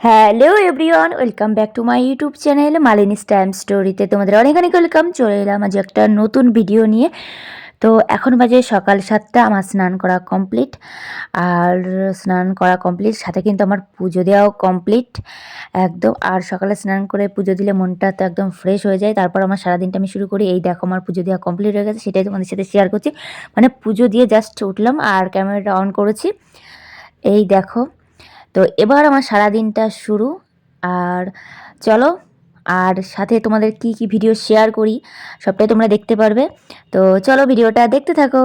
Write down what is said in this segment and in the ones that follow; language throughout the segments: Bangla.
Hello everyone welcome back to my YouTube channel Malini stamp স্টোরিতে তোমাদের অনেক অনেক ওয়েলকাম চলে এলাম আজ একটা নতুন ভিডিও নিয়ে। তো এখন বাজে সকাল সাতটা, আমার স্নান করা কমপ্লিট আর স্নান করা কমপ্লিট সাথে কিন্তু আমার পুজো দেওয়াও কমপ্লিট একদম, আর সকালে স্নান করে পুজো দিলে মনটা তো একদম ফ্রেশ হয়ে যায়। তারপর আমার সারাদিনটা আমি শুরু করি, এই দেখো আমার পুজো দেওয়া কমপ্লিট হয়ে গেছে, সেটাই তোমাদের সাথে শেয়ার করছি। মানে পুজো দিয়ে জাস্ট উঠলাম, আর ক্যামেরাটা অন করেছি। এই দেখো তো এবার আমার সারা দিনটা শুরু। আর চলো, আর সাথে তোমাদের কি কি ভিডিও শেয়ার করি, সবটাই তোমরা দেখতে পারবে। তো চলো ভিডিওটা দেখতে থাকো।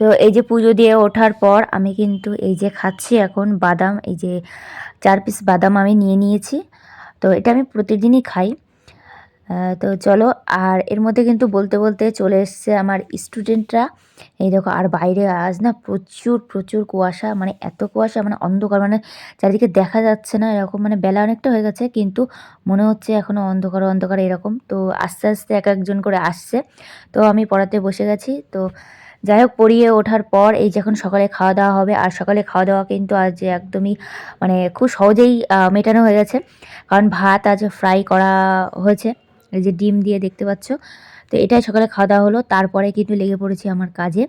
তো এই যে পুজো দিয়ে ওঠার পর আমি কিন্তু এই যে খাচ্ছি এখন বাদাম, এই যে চার পিস বাদাম আমি নিয়ে নিয়েছি। তো এটা আমি প্রতিদিনই খাই। তো চলো, আর এর মধ্যে কিন্তু বলতে বলতে চলে এসছে আমার স্টুডেন্টরা এই দেখো, আর বাইরে আজ না প্রচুর প্রচুর কুয়াশা মানে এত কুয়াশা মানে অন্ধকার মানে চারিদিকে দেখা যাচ্ছে না, এরকম মানে বেলা অনেকটা হয়ে গেছে, কিন্তু মনে হচ্ছে এখনও অন্ধকার অন্ধকার এরকম। তো আস্তে আস্তে এক একজন করে আসছে। তো আমি পড়াতে বসে গেছি। তো যাই হোক, পড়িয়ে ওঠার পর এই যখন সকালে খাওয়া দাওয়া হবে, আর সকালে খাওয়া দাওয়া কিন্তু আজ একদমই মানে খুব সহজেই মেটানো হয়ে গেছে। কারণ ভাত আজ ফ্রাই করা হয়েছে। এই যে ডিম দিয়ে দেখতে পাচ্ছ। তো এটাই সকালে খাওয়া দাওয়া হলো। তারপরে কিন্তু লেগে পড়েছি আমার কাজে।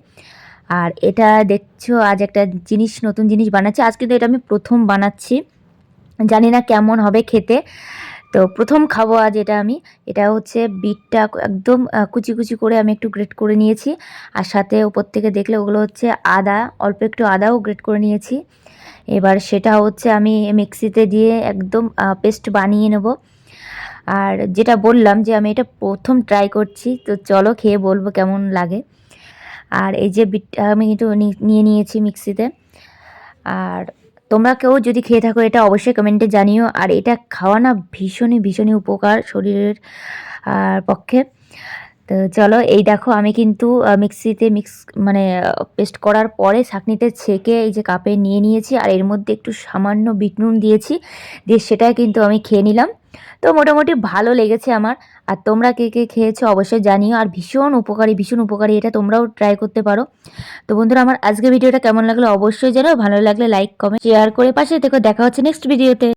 আর এটা দেখছ, আজ একটা জিনিস, নতুন জিনিস বানাচ্ছি। আজ কিন্তু এটা আমি প্রথম বানাচ্ছি। জানি না কেমন হবে খেতে। তো প্রথম খাব আজ এটা আমি। এটা হচ্ছে বিটটা একদম কুচি কুচি করে আমি একটু গ্রেট করে নিয়েছি। আর সাথে ওপর থেকে দেখলে ওগুলো হচ্ছে আদা, অল্প একটু আদাও গ্রেট করে নিয়েছি। এবার সেটা হচ্ছে আমি মিক্সিতে দিয়ে একদম পেস্ট বানিয়ে নেব। আর যেটা বললাম যে আমি এটা প্রথম ট্রাই করছি, তো চলো খেয়ে বলব কেমন লাগে। আর এই যে বিটটা আমি কিন্তু নিয়ে নিয়েছি মিক্সিতে। আর তোমরা কেউ যদি খেয়ে থাকো, এটা অবশ্যই কমেন্টে জানিও। আর এটা খাওয়া না ভীষণই ভীষণই উপকার শরীরের পক্ষে। তো চলো, এই দেখো, আমি কিন্তু মিক্সিতে মিক্স মানে পেস্ট করার পরে ছাঁকনিতে ছেঁকে এই যে কাপে নিয়ে নিয়েছি আর এর মধ্যে একটু সামান্য বিটনুন দিয়েছি, দিয়ে সেটা কিন্তু আমি খেয়ে নিলাম। তো মোটামুটি ভালো লেগেছে আমার। আর তোমরা কে কে খেয়েছো অবশ্যই জানিও। আর ভীষণ উপকারী ভীষণ উপকারী, এটা তোমরাও ট্রাই করতে পারো। তো বন্ধুরা, আমার আজকে ভিডিওটা কেমন লাগল অবশ্যই জানাও। ভালো লাগলে লাইক কমেন্ট শেয়ার করে পাশে দেখো দেখা হচ্ছে নেক্সট ভিডিওতে